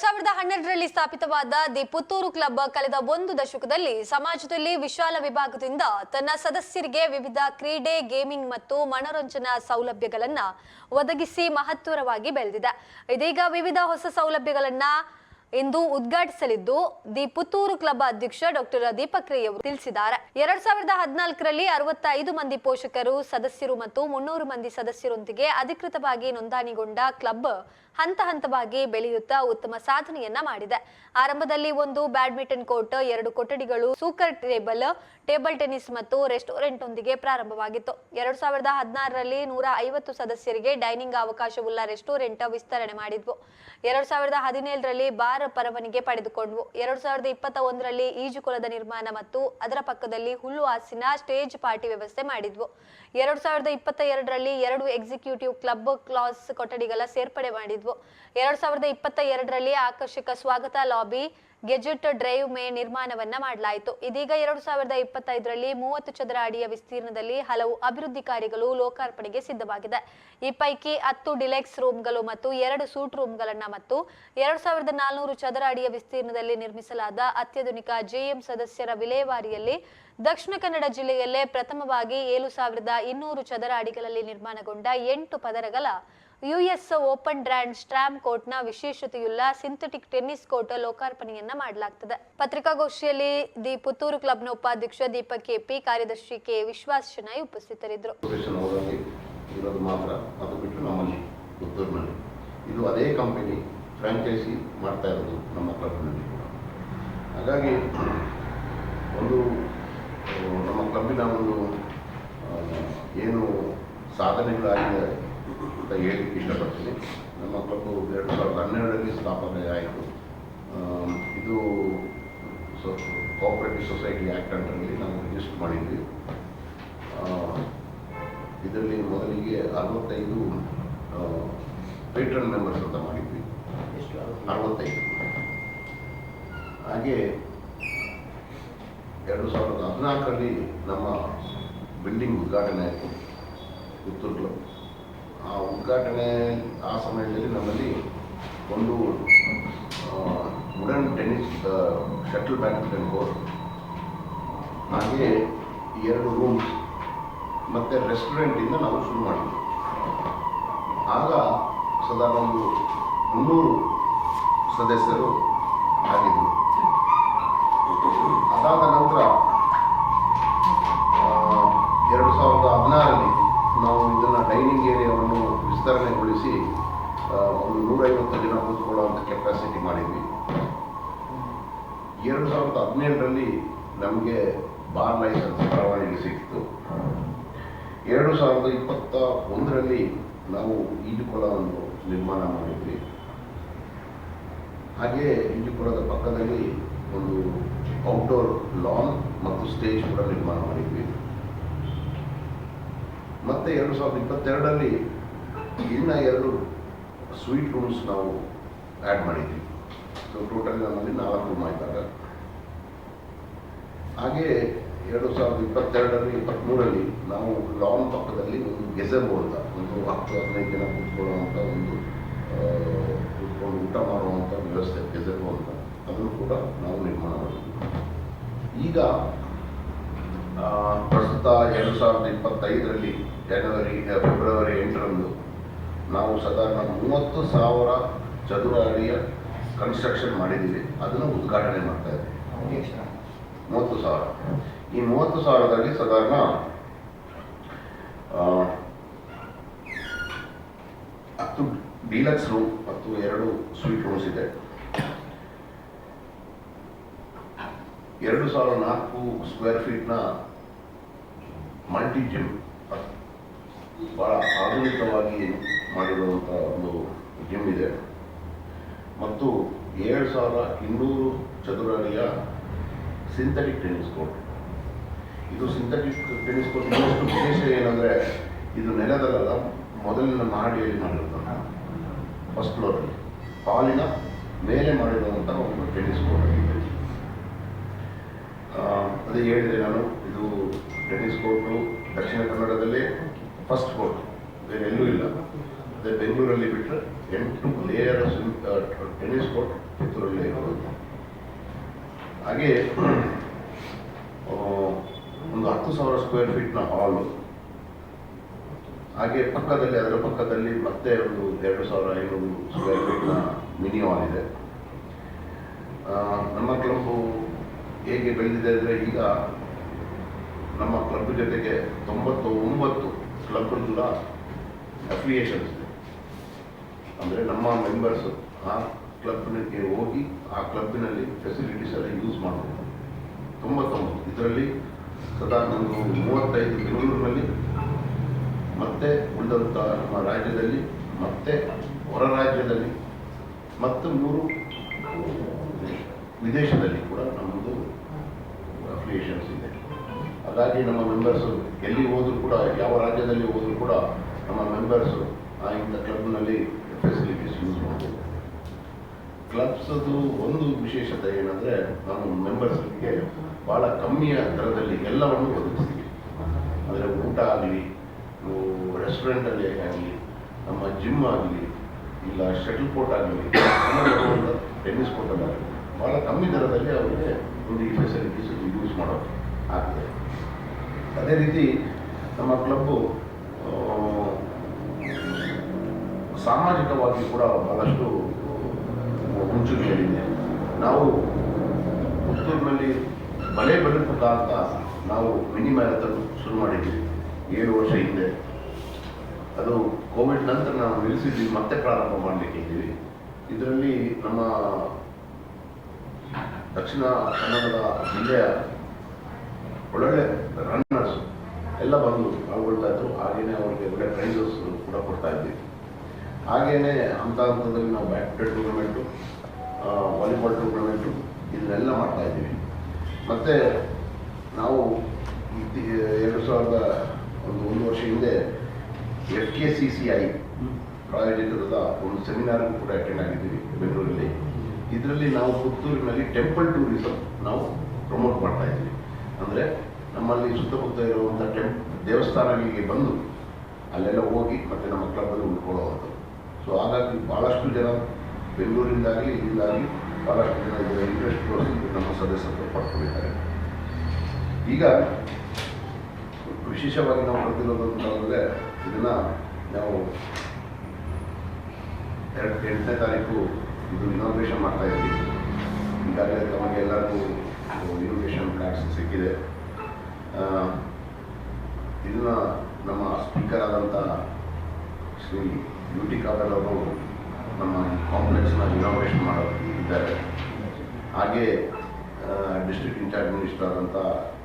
ಸಾವಿರದ ಹನ್ನೆರಡರಲ್ಲಿ ಸ್ಥಾಪಿತವಾದ ದಿ ಪುತ್ತೂರು ಕ್ಲಬ್ ಕಳೆದ ಒಂದು ದಶಕದಲ್ಲಿ ಸಮಾಜದಲ್ಲಿ ವಿಶಾಲ ವಿಭಾಗದಿಂದ ತನ್ನ ಸದಸ್ಯರಿಗೆ ವಿವಿಧ ಕ್ರೀಡೆ, ಗೇಮಿಂಗ್ ಮತ್ತು ಮನೋರಂಜನಾ ಸೌಲಭ್ಯಗಳನ್ನು ಒದಗಿಸಿ ಮಹತ್ತರವಾಗಿ ಬೆಳೆದಿದೆ. ಇದೀಗ ವಿವಿಧ ಹೊಸ ಸೌಲಭ್ಯಗಳನ್ನ ಇಂದು ಉದ್ಘಾಟಿಸಲಿದ್ದು ದಿ ಪುತ್ತೂರು ಕ್ಲಬ್ ಅಧ್ಯಕ್ಷ ಡಾಕ್ಟರ್ ದೀಪಕ್ ರೈ ಅವರು ತಿಳಿಸಿದ್ದಾರೆ. ಎರಡ್ ಸಾವಿರದ ಹದಿನಾಲ್ಕರಲ್ಲಿ ಅರವತ್ತೈದು ಮಂದಿ ಪೋಷಕರು, ಸದಸ್ಯರು ಮತ್ತು ಮುನ್ನೂರು ಮಂದಿ ಸದಸ್ಯರೊಂದಿಗೆ ಅಧಿಕೃತವಾಗಿ ನೋಂದಣಿಗೊಂಡ ಕ್ಲಬ್ ಹಂತ ಹಂತವಾಗಿ ಬೆಳೆಯುತ್ತಾ ಉತ್ತಮ ಸಾಧನೆಯನ್ನ ಮಾಡಿದೆ. ಆರಂಭದಲ್ಲಿ ಒಂದು ಬ್ಯಾಡ್ಮಿಂಟನ್ ಕೋರ್ಟ್, ಎರಡು ಕೊಠಡಿಗಳು, ಸೂಕರ್ ಟೇಬಲ್ ಟೇಬಲ್ ಟೆನಿಸ್ ಮತ್ತು ರೆಸ್ಟೋರೆಂಟ್ ಒಂದಿಗೆ ಪ್ರಾರಂಭವಾಗಿತ್ತು. ಎರಡ್ ಸಾವಿರದ ಹದಿನಾರರಲ್ಲಿ ನೂರ ಐವತ್ತು ಸದಸ್ಯರಿಗೆ ಡೈನಿಂಗ್ ಅವಕಾಶವುಳ್ಳ ರೆಸ್ಟೋರೆಂಟ್ ವಿಸ್ತರಣೆ ಮಾಡಿದ್ವು. ಎರಡ್ ಸಾವಿರದ ಹದಿನೇಳರಲ್ಲಿ ಬಾರ್ ಪರವಾನಿಗೆ ಪಡೆದುಕೊಂಡ್ವು. ಎರಡ್ ಸಾವಿರದ ಇಪ್ಪತ್ತ ಒಂದರಲ್ಲಿ ಈಜುಕೊಲದ ನಿರ್ಮಾಣ ಮತ್ತು ಅದರ ಪಕ್ಕದಲ್ಲಿ ಹುಲ್ಲು ಹಾಸಿನ ಸ್ಟೇಜ್ ಪಾರ್ಟಿ ವ್ಯವಸ್ಥೆ ಮಾಡಿದ್ವು. ಎರಡ್ ಸಾವಿರದ ಇಪ್ಪತ್ತ ಎರಡರಲ್ಲಿ ಎರಡು ಎಕ್ಸಿಕ್ಯೂಟಿವ್ ಕ್ಲಬ್ ಕ್ಲಾಸ್ ಕೊಠಡಿಗಳ ಸೇರ್ಪಡೆ ಮಾಡಿದ್ವು. ಎರಡ್ ಸಾವಿರದ ಇಪ್ಪತ್ತ ಎರಡರಲ್ಲಿ ಆಕರ್ಷಕ ಸ್ವಾಗತ ಲಾಬಿ ಗೆಜೆಟ್ ಡ್ರೈವ್ ಮೇ ನಿರ್ಮಾಣವನ್ನ ಮಾಡಲಾಯಿತು. ಇದೀಗ ಎರಡು ಸಾವಿರದ ಇಪ್ಪತ್ತೈದರಲ್ಲಿ ಮೂವತ್ತು ಚದರ ಅಡಿಯ ವಿಸ್ತೀರ್ಣದಲ್ಲಿ ಹಲವು ಅಭಿವೃದ್ಧಿ ಕಾರ್ಯಗಳು ಲೋಕಾರ್ಪಣೆಗೆ ಸಿದ್ಧವಾಗಿದೆ. ಈ ಪೈಕಿ ಹತ್ತು ಡಿಲೆಕ್ಸ್ ರೂಮ್ಗಳು ಮತ್ತು ಎರಡು ಸೂಟ್ ರೂಮ್ಗಳನ್ನ ಮತ್ತು ಎರಡ್ ಸಾವಿರದ ನಾಲ್ನೂರು ಚದರ ಅಡಿಯ ವಿಸ್ತೀರ್ಣದಲ್ಲಿ ನಿರ್ಮಿಸಲಾದ ಅತ್ಯಾಧುನಿಕ ಜೆಎಂ ಸದಸ್ಯರ ವಿಲೇವಾರಿಯಲ್ಲಿ ದಕ್ಷಿಣ ಕನ್ನಡ ಜಿಲ್ಲೆಯಲ್ಲೇ ಪ್ರಥಮವಾಗಿ ಏಳು ಸಾವಿರದ ಇನ್ನೂರು ಚದರ ಅಡಿಗಳಲ್ಲಿ ನಿರ್ಮಾಣಗೊಂಡ ಎಂಟು ಪದರಗಳ ಯುಎಸ್ ಓಪನ್ ಡ್ರ್ಯಾಂಡ್ ಸ್ಟ್ರಾಮ್ ಕೋರ್ಟ್ನ ವಿಶೇಷತೆಯುಳ್ಳ ಸಿಂಥೆಟಿಕ್ ಟೆನ್ನಿಸ್ ಕೋರ್ಟ್ ಲೋಕಾರ್ಪಣೆಯನ್ನ ಮಾಡಲಾಗ್ತದೆ. ಪತ್ರಿಕಾಗೋಷ್ಠಿಯಲ್ಲಿ ದಿ ಪುತ್ತೂರು ಕ್ಲಬ್ನ ಉಪಾಧ್ಯಕ್ಷ ದೀಪಕ್ ಕೆಪಿ, ಕಾರ್ಯದರ್ಶಿ ಕೆ ವಿಶ್ವಾಸ್ ಶೆನಾಯಿ ಉಪಸ್ಥಿತರಿದ್ದರು. ಇದು ಅದೇ ಕಂಪನಿ ಫ್ರಾಂಚೈಸಿ ಮಾಡ್ತಾ ಇರೋದು ನಮ್ಮ ಕ್ಲಬ್ನಲ್ಲಿ ಹಾಗಾಗಿ ಒಂದು ನಮ್ಮ ಕ್ಲಬ್ಬಿನ ಒಂದು ಏನು ಸಾಧನೆಗಳಾಗಿದೆ ಅಂತ ಹೇಳಲಿಕ್ಕೆ ಇಷ್ಟಪಡ್ತೀನಿ. ನಮ್ಮ ಕ್ಲಬ್ಬು ಎರಡು ಸಾವಿರದ ಹನ್ನೆರಡರಲ್ಲಿ ಸ್ಥಾಪನೆ ಆಯಿತು. ಇದು ಸೊ ಕೋಆಪರೇಟಿವ್ ಸೊಸೈಟಿ ಆ್ಯಕ್ಟ್ ಅಂಡರಲ್ಲಿ ನಾವು ರಿಜಿಸ್ಟರ್ ಮಾಡಿದ್ವಿ. ಇದರಲ್ಲಿ ಮೊದಲಿಗೆ ಅರವತ್ತೈದು ಪೇಟ್ರನ್ ಮೆಂಬರ್ಸ್ ಅಂತ ಮಾಡಿದ್ವಿ. ಅರವತ್ತೈದು? ಹಾಗೆ ಎರಡು ಸಾವಿರದ ಹದಿನಾಲ್ಕರಲ್ಲಿ ನಮ್ಮ ಬಿಲ್ಡಿಂಗ್ ಉದ್ಘಾಟನೆ ಆಯಿತು. ಪುತ್ತೂರು ಕ್ಲಬ್ ಉದ್ಘಾಟನೆ ಆ ಸಮಯದಲ್ಲಿ ನಮ್ಮಲ್ಲಿ ಒಂದು wooden tennis shuttle badminton court ಹಾಗೆ ಎರಡು ರೂಮ್ಸ್ ಮತ್ತು ರೆಸ್ಟೋರೆಂಟಿಂದ ನಾವು ಶುರು ಮಾಡಿದ್ವಿ. ಆಗ ಸದಾ ಒಂದು ಮುನ್ನೂರು ಸದಸ್ಯರು ಆಗಿದ್ದರು. ಅದಾದ ನಂತರ ಎರಡು ಸಾವಿರದ ಹದಿನಾರರಲ್ಲಿ ನಾವು ಇದನ್ನು ಡೈನಿಂಗ್ ಏರಿಯಾವನ್ನು ವಿಸ್ತರಣೆಗೊಳಿಸಿ ಒಂದು ನೂರೈವತ್ತು ಜನ ಕೂತ್ಕೊಳ್ಳುವಂಥ ಕೆಪಾಸಿಟಿ ಮಾಡಿದ್ವಿ. ಎರಡು ಸಾವಿರದ ಹದಿನೇಳರಲ್ಲಿ ನಮಗೆ ಬಾರ್ ಲೈಸೆನ್ಸ್ ಪರವಾನಗಿ ಸಿಕ್ತು ಎರಡು ಸಾವಿರದ ಇಪ್ಪತ್ತ ಒಂದರಲ್ಲಿ ನಾವು ಈಜುಕೊಳವನ್ನು ನಿರ್ಮಾಣ ಮಾಡಿದ್ವಿ. ಹಾಗೆ ಈಜುಕೊಳದ ಪಕ್ಕದಲ್ಲಿ ಒಂದು ಔಟ್ಡೋರ್ ಲಾನ್ ಮತ್ತು ಸ್ಟೇಜ್ ಕೂಡ ನಿರ್ಮಾಣ ಮಾಡಿದ್ವಿ. ಮತ್ತೆ ಎರಡು ಸಾವಿರದ ಇಪ್ಪತ್ತೆರಡರಲ್ಲಿ ಇನ್ನ ಎರಡು ಸ್ವೀಟ್ ರೂಮ್ಸ್ ನಾವು ಆ್ಯಡ್ ಮಾಡಿದ್ವಿ. ಸೊ ಟೋಟಲ್ ನಮ್ಮಲ್ಲಿ ನಾಲ್ಕು ರೂಮ್ ಆಯ್ತಾಗ ಹಾಗೆ ಎರಡು ಸಾವಿರದ ಇಪ್ಪತ್ತೆರಡರಲ್ಲಿ ಇಪ್ಪತ್ತ್ಮೂರರಲ್ಲಿ ನಾವು ಲಾನ್ ಪಕ್ಕದಲ್ಲಿ ಒಂದು ಗೆಜರ್ಬೋ ಅಂತ, ಒಂದು ಹತ್ತು, ಹದಿನೈದು ಜನ ಕೂತ್ಕೊಳ್ಳುವಂಥ ಒಂದು ಕುತ್ಕೊಂಡು ಊಟ ಮಾಡುವಂಥ ವ್ಯವಸ್ಥೆ ಗೆಜರ್ಬೋ ಅಂತ. ಅದನ್ನು ಕೂಡ ನಾವು ನಿರ್ಮಾಣ ಮಾಡಿದ್ವಿ. ಈಗ ಪ್ರಸ್ತುತ ಎರಡು ಸಾವಿರದ ಇಪ್ಪತ್ತೈದರಲ್ಲಿ ಜನವರಿ ಫೆಬ್ರವರಿ ಎಂಟರಂದು ನಾವು ಸಾಧಾರಣ ಮೂವತ್ತು ಸಾವಿರ ಚದುರ ಅಡಿಯ ಕನ್ಸ್ಟ್ರಕ್ಷನ್ ಮಾಡಿದ್ದೀವಿ. ಅದನ್ನು ಉದ್ಘಾಟನೆ ಮಾಡ್ತಾ ಇದ್ದೀವಿ ಮೂವತ್ತು ಸಾವಿರ. ಈ ಮೂವತ್ತು ಸಾವಿರದಲ್ಲಿ ಸಾಧಾರಣ ಹತ್ತು ಡೀಲಕ್ಸ್ ರೂಮ್ ಮತ್ತು ಎರಡು ಸ್ವೀಟ್ ರೂಮ್ಸ್ ಇದೆ. ಎರಡು ಸಾವಿರ ನಾಲ್ಕು ಸ್ಕ್ವೇರ್ ಫೀಟ್ನ ಮಲ್ಟಿ ಜಿಮ್ ಭಾಳ ಆಧುನಿಕವಾಗಿ ಮಾಡಿರುವಂಥ ಒಂದು ಜಿಮ್ ಇದೆ ಮತ್ತು ಏಳು ಸಾವಿರ ಇನ್ನೂರು ಚದುರ ಅಡಿಯ ಸಿಂಥೆಟಿಕ್ ಟೆನ್ನಿಸ್ ಕೋರ್ಟ್ ಇದು ಸಿಂಥೆಟಿಕ್ ಟೆನಿಸ್ ಕೋರ್ಟ್ ಇನ್ನಷ್ಟು ವಿಶೇಷ ಏನಂದರೆ, ಇದು ನೆಲದಲ್ಲ ಮೊದಲಿನ ಮಹಡಿಯಲ್ಲಿ ಮಾಡಿರೋದು ಫಸ್ಟ್ ಫ್ಲೋರಲ್ಲಿ ಹಾಲಿನ ಮೇಲೆ ಮಾಡಿರುವಂಥ ಒಂದು ಟೆನ್ನಿಸ್ ಕೋರ್ಟ್ ಆಗಿದೆ. ಅದೇ ಹೇಳಿದೆ ನಾನು, ಇದು ಟೆನ್ನಿಸ್ ಕೋರ್ಟು ದಕ್ಷಿಣ ಕನ್ನಡದಲ್ಲೇ ಫಸ್ಟ್ ಕೋರ್ಟ್ ಬೇರೆ ಎಲ್ಲೂ ಇಲ್ಲ. ಅದೇ ಬೆಂಗಳೂರಲ್ಲಿ ಬಿಟ್ಟರೆ ಎಂಟು ಲೇಯರ್ ಟೆನ್ನಿಸ್ ಕೋರ್ಟ್ ಕಿತ್ತೂರಲ್ಲಿ ಇರೋದು. ಹಾಗೆ ಒಂದು ಹತ್ತು ಸಾವಿರ ಸ್ಕ್ವೇರ್ ಫೀಟ್ನ ಹಾಲು ಹಾಗೆ ಪಕ್ಕದಲ್ಲಿ, ಅದರ ಪಕ್ಕದಲ್ಲಿ ಮತ್ತೆ ಒಂದು ಎರಡು ಸಾವಿರ ಐನೂರು ಸ್ಕ್ವೇರ್ ಫೀಟ್ನ ಮಿನಿ ಹಾಲ್ ಇದೆ. ನಮ್ಮ ಕ್ಲಬ್ ಹೇಗೆ ಬೆಳೆದಿದೆ ಅಂದರೆ ಈಗ ನಮ್ಮ ಕ್ಲಬ್ ಜೊತೆಗೆ ತೊಂಬತ್ತು ಒಂಬತ್ತು ಕ್ಲಬ್ಗಳ ಅಫಿಲಿಯೇಷನ್ಸ್ ಅಂದರೆ ನಮ್ಮ ಮೆಂಬರ್ಸು ಆ ಕ್ಲಬ್ನಿಗೆ ಹೋಗಿ ಆ ಕ್ಲಬ್ಬಿನಲ್ಲಿ ಫೆಸಿಲಿಟೀಸ್ ಎಲ್ಲ ಯೂಸ್ ಮಾಡಬಹುದು ತೊಂಬತ್ತೊಂಬತ್ತು ಇದರಲ್ಲಿ ಸದಾ ಒಂದು ಮೂವತ್ತೈದು ಬೆಂಗಳೂರಿನಲ್ಲಿ, ಮತ್ತೆ ಉಳಿದಂಥ ನಮ್ಮ ರಾಜ್ಯದಲ್ಲಿ, ಮತ್ತೆ ಹೊರ ರಾಜ್ಯದಲ್ಲಿ, ಮತ್ತು ಮೂರು ವಿದೇಶದಲ್ಲಿ ಕೂಡ ನಮ್ಮದು ಅಫಿಲಿಯೇಷನ್ಸ್ ಇದೆ. ಹಾಗಾಗಿ ನಮ್ಮ ಮೆಂಬರ್ಸು ಎಲ್ಲಿ ಹೋದರೂ ಕೂಡ, ಯಾವ ರಾಜ್ಯದಲ್ಲಿ ಹೋದರೂ ಕೂಡ ನಮ್ಮ ಮೆಂಬರ್ಸು ಆ ಇಂಥ ಕ್ಲಬ್ನಲ್ಲಿ ಫೆಸಿಲಿಟೀಸ್ ಯೂಸ್ ಮಾಡ್ಬೋದು. ಕ್ಲಬ್ಸದು ಒಂದು ವಿಶೇಷತೆ ಏನಂದರೆ ನಾವು ಮೆಂಬರ್ಸ್ಗೆ ಭಾಳ ಕಮ್ಮಿಯ ದರದಲ್ಲಿ ಎಲ್ಲವನ್ನು ಒದಗಿಸ್ತೀವಿ. ಅಂದರೆ ಊಟ ಆಗಲಿ ರೆಸ್ಟೋರೆಂಟಲ್ಲಿ ಆಗಲಿ, ನಮ್ಮ ಜಿಮ್ ಆಗಲಿ, ಇಲ್ಲ ಶಟಲ್ ಕೋರ್ಟ್ ಆಗಲಿ ಟೆನ್ನಿಸ್ ಕೋರ್ಟ್ ಆಗಲಿ ಭಾಳ ಕಮ್ಮಿ ದರದಲ್ಲಿ ಅವರಿಗೆ ಒಂದು ಈ ಫೆಸಿಲಿಟೀಸ್ ಯೂಸ್ ಮಾಡೋಕ್ಕೆ ಆಗ್ತದೆ. ಅದೇ ರೀತಿ ನಮ್ಮ ಕ್ಲಬ್ಬು ಆ, ಸಾಮಾಜಿಕವಾಗಿ ಕೂಡ ಬಹಳಷ್ಟು ಮುಂಚೂಣಿಯಲ್ಲಿದೆ. ನಾವು ಪುತ್ತೂರಿನಲ್ಲಿ ಮಳೆ ಬದುಕುತ್ತ ಅಂತ ನಾವು ಮಿನಿ ಮ್ಯಾರಥಾನ್ ಶುರು ಮಾಡಿದ್ವಿ. ಏಳು ವರ್ಷ ಹಿಂದೆ. ಅದು ಕೋವಿಡ್ ನಂತರ ನಾವು ನಿಲ್ಲಿಸಿದ್ವಿ, ಮತ್ತೆ ಪ್ರಾರಂಭ ಮಾಡಲಿಕ್ಕೆ ಇದ್ದೀವಿ. ಇದರಲ್ಲಿ ನಮ್ಮ ದಕ್ಷಿಣ ಕನ್ನಡದ ಜಿಲ್ಲೆಯ ಒಳ್ಳೊಳ್ಳೆ ರನ್ನರ್ಸ್ ಎಲ್ಲ ಬಂದು ಪಾಲ್ಗೊಳ್ತಾ ಇದ್ರು. ಹಾಗೆಯೇ ಅವರಿಗೆ ಒಳ್ಳೆ ಪ್ರೈಸಸ್ ಕೂಡ ಕೊಡ್ತಾ ಇದ್ವಿ. ಹಾಗೇನೆ ಅಂತ ಹಂತದಲ್ಲಿ ನಾವು ಬ್ಯಾಡ್ಮಿಂಟನ್ ಟೂರ್ನಮೆಂಟು ವಾಲಿಬಾಲ್ ಟೂರ್ನಮೆಂಟು ಇದನ್ನೆಲ್ಲ ಮಾಡ್ತಾ ಇದ್ದೀವಿ. ಮತ್ತು ನಾವು ಎರಡು ಸಾವಿರದ ಒಂದು ಒಂದು ವರ್ಷ ಹಿಂದೆ F K C C I ಪ್ರಾಯೋಜಕರದ ಒಂದು ಸೆಮಿನಾರ್ಗೂ ಕೂಡ ಅಟೆಂಡ್ ಆಗಿದ್ದೀವಿ ಬೆಂಗಳೂರಲ್ಲಿ. ಇದರಲ್ಲಿ ನಾವು ಪುತ್ತೂರಿನಲ್ಲಿ ಟೆಂಪಲ್ ಟೂರಿಸಮ್ ನಾವು ಪ್ರಮೋಟ್ ಮಾಡ್ತಾ ಇದ್ದೀವಿ. ಅಂದರೆ ನಮ್ಮಲ್ಲಿ ಸುತ್ತಮುತ್ತ ಇರುವಂಥ ಟೆಂಪ್ ದೇವಸ್ಥಾನಗಳಿಗೆ ಬಂದು ಅಲ್ಲೆಲ್ಲ ಹೋಗಿ ಮತ್ತೆ ನಮ್ಮ ಕ್ಲಬ್ಬಲ್ಲಿ ಉಳ್ಕೊಳ್ಳೋವಂಥದ್ದು. ಸೊ ಹಾಗಾಗಿ ಭಾಳಷ್ಟು ಜನ ಬೆಂಗಳೂರಿಂದಾಗಲಿ ಇಲ್ಲಿಂದಾಗಲಿ ಭಾಳಷ್ಟು ಜನ ಇದರ ಇಂಟ್ರೆಸ್ಟ್ ತೋರಿಸಿ ನಮ್ಮ ಸದಸ್ಯತ್ವ ಪಡ್ಕೊಂಡಿದ್ದಾರೆ. ಈಗ ವಿಶೇಷವಾಗಿ ನಾವು ಪಡೆದಿರೋದು ಅಂತಂದರೆ ಇದನ್ನು ನಾವು ಎರಡು ಎಂಟನೇ ತಾರೀಕು ಇದು ಇನಾಗ್ರೇಷನ್ ಮಾಡ್ತಾ ಇದ್ದೀವಿ. ಈಗಾಗಲೇ ತಮಗೆ ಎಲ್ಲರಿಗೂ ಇನ್ವಿಟೇಷನ್ ಕಾರ್ಡ್ಸ್ ಸಿಕ್ಕಿದೆ. ಇದನ್ನ ನಮ್ಮ ಸ್ಪೀಕರ್ ಆದಂಥ ಶ್ರೀ ಯು ಟಿ ಖಾದರ್ ಅವರು ನಮ್ಮ ಕಾಂಪ್ಲೆಕ್ಸ್ನ ಇನಾಗ್ರೇಷನ್ ಮಾಡೋದು ಇದ್ದಾರೆ. ಹಾಗೆ ಡಿಸ್ಟ್ರಿಕ್ಟ್ ಇನ್ಚಾರ್ಜ್ ಮಿನಿಸ್ಟರ್ ಆದಂಥ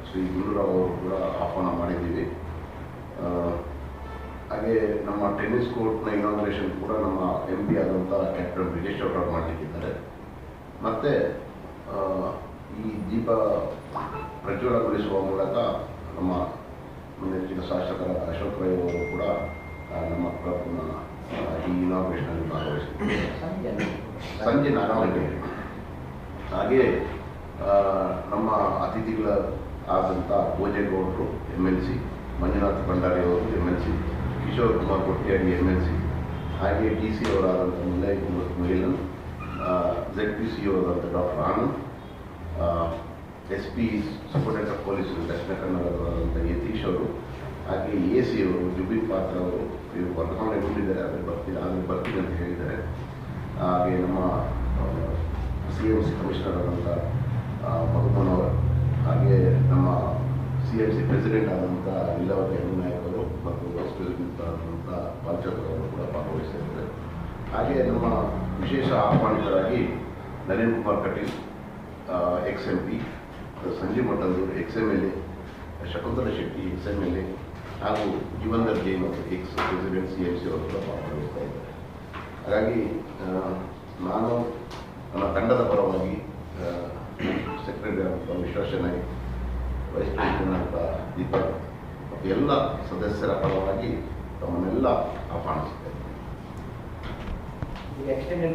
ಶ್ರೀ ಗುರುರಾವ್ ಅವರು ಕೂಡ ಆಹ್ವಾನ ಮಾಡಿದ್ದೀವಿ. ಹಾಗೆ ನಮ್ಮ ಟೆನ್ನಿಸ್ ಕೋರ್ಟ್ನ ಇನಾಗ್ರೇಷನ್ ಕೂಡ ನಮ್ಮ ಎಂ ಪಿ ಆದಂಥ ಕ್ಯಾಪ್ಟನ್ ಬ್ರಿಜೇಶ್ ಅವರು ಮಾಡಲಿಕ್ಕಿದ್ದಾರೆ. ಮತ್ತು ಈ ದೀಪ ಪ್ರಜ್ವಲಗೊಳಿಸುವ ಮೂಲಕ ನಮ್ಮ ಮುನ್ನೆಚ್ಚಿನ ಶಾಸಕರ ಅಶೋಕ್ ರೈ ಅವರು ಕೂಡ ನಮ್ಮ ಆ, ಈ ಇನಾಗ್ರೇಷನಲ್ಲಿ ಭಾಗವಹಿಸಿದ್ದಾರೆ ಸಂಜೆ ನಾಲ್ಕು ಗಂಟೆಗೆ ಹಾಗೆ ನಮ್ಮ ಅತಿಥಿಗಳ ಆದಂಥ ಭೋಜೇಗೌಡರು M L C Manjunath Bhandari ಅವರು M L C Kishore Kumar ಕೊಟ್ಟಿಯಾಗಿ M L C ಹಾಗೆ D C ಅವರಾದಂಥ Mullai Mugilan Z P C ಅವರಾದಂಥ doctor Anand S P superintendent of police ದಕ್ಷಿಣ ಕನ್ನಡದವರಾದಂಥ ಯತೀಶ್ ಅವರು ಹಾಗೆ ಎ ಸಿ ಅವರು ಜುಬಿ ಪಾತ್ರ ಅವರು ಇವರು ವರ್ಗಾವಣೆಗೊಂಡಿದ್ದಾರೆ ಆದರೆ ಬರ್ತೀನಿ ಆದರೆ ಬರ್ತೀನಿ ಅಂತ ಹೇಳಿದ್ದಾರೆ. ಹಾಗೆ ನಮ್ಮ ಸಿ ಎಂ ಸಿ ಕಮಿಷನರ್ ಆದಂಥ ಮಧುಮನ್ ಅವರು, ಹಾಗೆ ನಮ್ಮ ಸಿ ಎಂ ಸಿ ಪ್ರೆಸಿಡೆಂಟ್ ಆದಂಥ ಲೀಲಾವತಿ ನಾಯಕ್ ಅವರು ಮತ್ತು ವೈಸ್ ಪ್ರೆಸಿಡೆಂಟ್ ಆದಂಥ ಬಾಲಚಂದ್ರ ಅವರು ಕೂಡ ಭಾಗವಹಿಸಿದ್ದಾರೆ. ಹಾಗೆ ನಮ್ಮ ವಿಶೇಷ ಆಹ್ವಾನಿತರಾಗಿ Narendra Kumar Kateel ex M P Sanjeev ಮಠದವರು ex M L A Shakuntala Shetty ex M L A ಹಾಗೂ ಜೀವನದ ಜೈನ್ ಅವರು ex president C M C ಅವರು ಕೂಡ ಭಾಗವಹಿಸ್ತಾ ಇದ್ದಾರೆ. ಹಾಗಾಗಿ ನಾನು ನನ್ನ ತಂಡದ ಪರವಾಗಿ ಸೆಕ್ರೆಟರಿ ಅಂತ ವಿಶ್ವೇಶ್ವರನಾಗಿ ವೈಸ್ ಪ್ರೆಸಿಡೆಂಟ್ ಅಂತ ದೀಪಕ್, ಮತ್ತು ಎಲ್ಲ ಸದಸ್ಯರ ಪರವಾಗಿ ತಮ್ಮನ್ನೆಲ್ಲ ಆಹ್ವಾನಿಸ್ತಾ extended